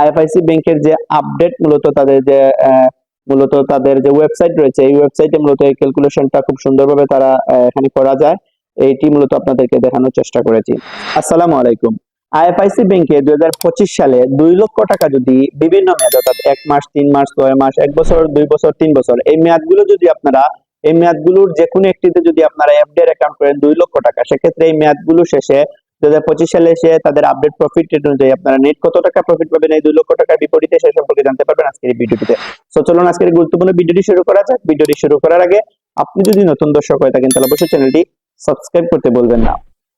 IFIC ব্যাংকের যে update মূলত তাদের যে মূলত তাদের যে ওয়েবসাইট রয়েছে, এই ওয়েবসাইটে মূলত এই ক্যালকুলেশনটা খুব সুন্দরভাবে তারা এখানে করা যায়। এইটি মূলত আপনাদেরকে দেখানোর চেষ্টা করেছি। আসসালামু আলাইকুম। আইএফআইসি ব্যাংকে দুই হাজার পঁচিশ সালে দুই লক্ষ টাকা যদি বিভিন্ন মেয়াদ, অর্থাৎ এক মাস, তিন মাস, ছয় মাস, এক বছর, দুই বছর, তিন বছর, এই মেয়াদগুলো যদি আপনারা, এই মেয়াদগুলোর যে কোনো একটিতে যদি আপনারা এফডিআর অ্যাকাউন্ট করেন দুই লক্ষ টাকা, সেক্ষেত্রে এই মেয়াদগুলো শেষে দুই সালে এসে তাদের আপডেট প্রফিট রেট অনুযায়ী আপনারা নেট কত টাকা প্রফিট পাবেন, এই দুই লক্ষ টাকার বিপরীতে সে সম্পর্কে জানতে পারবেন আজকের এই ভিডিওটিতে। তো চলুন আজকের গুরুত্বপূর্ণ ভিডিওটি শুরু করা যাক। ভিডিওটি শুরু করার আগে আপনি যদি নতুন দর্শক হয়ে থাকেন, তাহলে অবশ্যই চ্যানেলটি সাবস্ক্রাইব করতে বলবেন না।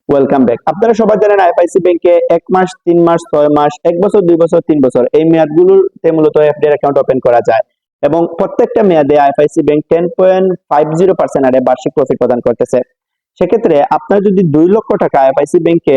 ওয়েলকাম ব্যাক আপনারা সবাই জানেন আইএফআইসি ব্যাংকে এক মাস, তিন মাস, ছয় মাস, এক বছর, দুই বছর, তিন বছর, এই মেয়াদগুলোতে মূলত এফডিআর অ্যাকাউন্ট ওপেন করা যায়। এবং প্রত্যেকটা মেয়াদে IFIC bank ten point five zero percent হারে বার্ষিক প্রফিট প্রদান করতেছে। সেক্ষেত্রে আপনার যদি দুই লক্ষ টাকা আইএফআইসি ব্যাংকে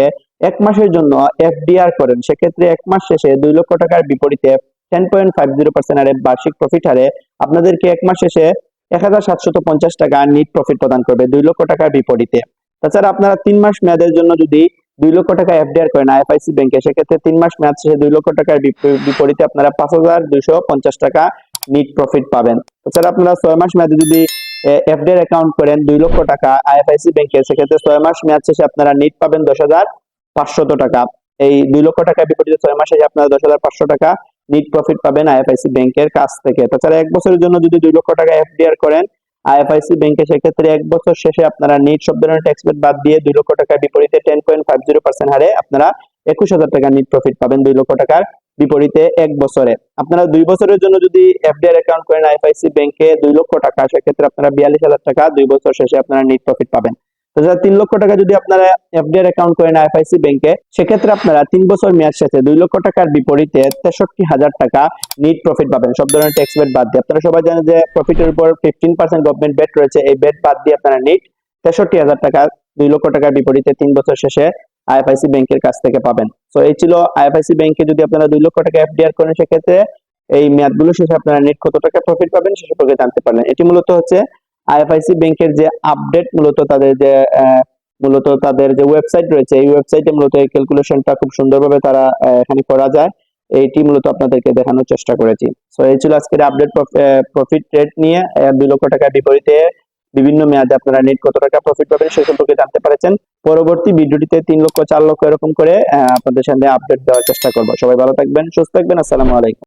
এক মাসের জন্য এফডিআর করেন, সেক্ষেত্রে এক মাস শেষে দুই লক্ষ টাকার বিপরীতে ten point five zero percent হারে বার্ষিক প্রফিট হারে আপনাদেরকে এক মাস শেষে এক হাজার সাতশত পঞ্চাশ টাকা নিট প্রফিট প্রদান করবে দুই লক্ষ টাকার বিপরীতে। তাছাড়া আপনারা তিন মাস মেয়াদের জন্য যদি দুই লক্ষ টাকা এফডিআর করেন আইএফআইসি ব্যাংকে সেক্ষেত্রে তিন মাস মেয়াদ শেষে দুই লক্ষ টাকার বিপ- বিপরীতে আপনারা পাঁচ হাজার দুইশো পঞ্চাশ টাকা নিট প্রফিট পাবেন। তাছাড়া আপনারা ছয় মাস মেয়াদে যদি এফডিআর অ্যাকাউন্ট করেন দুই লক্ষ টাকা আইএফআইসি ব্যাংকে সেক্ষেত্রে ছয় মাস মেয়াদ শেষে আপনারা নিট পাবেন দশ হাজার পাঁচশত টাকা। এই দুই লক্ষ টাকার বিপরীতে ছয় মাসে আপনারা দশ হাজার পাঁচশো টাকা নিট প্রফিট পাবেন আইএফআইসি ব্যাংকের কাছ থেকে। তাছাড়া এক বছরের জন্য যদি দুই লক্ষ টাকা এফডিআর করেন আইএফআইসি ব্যাংকে সেক্ষেত্রে এক বছর শেষে আপনারা নিট সব ধরনের ট্যাক্স বেট বাদ দিয়ে দুই লক্ষ টাকার বিপরীতে ten point five zero percent হারে আপনারা একুশ হাজার টাকা নিট প্রফিট পাবেন। দুই লক্ষ টাকার বিপরীতে এক বছরে। আপনারা দুই বছরের জন্য যদি এফডিআর অ্যাকাউন্ট করেন আইএফআইসি ব্যাংকে দুই লক্ষ টাকা, সেক্ষেত্রে আপনারা বিয়াল্লিশ হাজার টাকা দুই বছর শেষে আপনারা নিট প্রফিট পাবেন। তিন লক্ষ টাকা যদি আপনারা এফডিআর অ্যাকাউন্ট করেন আইএফআইসি ব্যাংকে সেক্ষেত্রে আপনারা তিন বছর মেয়াদ শেষে দুই লক্ষ টাকার বিপরীতে তেষট্টি হাজার টাকা নিট প্রফিট পাবেন। সব ধরনের ট্যাক্স বেট বাদ দিয়ে। আপনারা সবাই জানেন যে প্রফিটের উপর ফিফটিন পার্সেন্ট গভর্নমেন্ট বেট রয়েছে। এই বেট বাদ দিয়ে আপনারা নিট তেষট্টি হাজার টাকা, দুই লক্ষ টাকার বিপরীতে তিন বছর শেষে আইএফআইসি ব্যাংকের কাছ থেকে পাবেন। তো এই ছিল আইএফআইসি ব্যাংকে যদি আপনারা দুই লক্ষ টাকা এফডিআর করেন, সেক্ষেত্রে এই মেয়াদগুলো শেষে আপনারা নেট কত টাকা প্রফিট পাবেন সে সম্পর্কে জানতে পারলেন। এটি মূলত হচ্ছে আইএফআইসি ব্যাংকের যে আপডেট মূলত তাদের যে মূলত তাদের যে ওয়েবসাইট রয়েছে, এই ওয়েবসাইটে মূলত এই ক্যালকুলেশনটা খুব সুন্দরভাবে তারা এখানে করা যায়। এইটি মূলত আপনাদেরকে দেখানোর চেষ্টা করেছি। সো এই ছিল আজকের আপডেট প্রফিট রেট নিয়ে দুই লক্ষ টাকার বিপরীতে বিভিন্ন মেয়াদে আপনারা নেট কত টাকা প্রফিট পাবেন সে সম্পর্কে জানতে পারছেন। পরবর্তী ভিডিওটিতে তিন লক্ষ, চার লক্ষ এরকম করে আপনাদের সামনে আপডেট দেওয়ার চেষ্টা করব। সবাই ভালো থাকবেন, সুস্থ থাকবেন, আসসালামু আলাইকুম।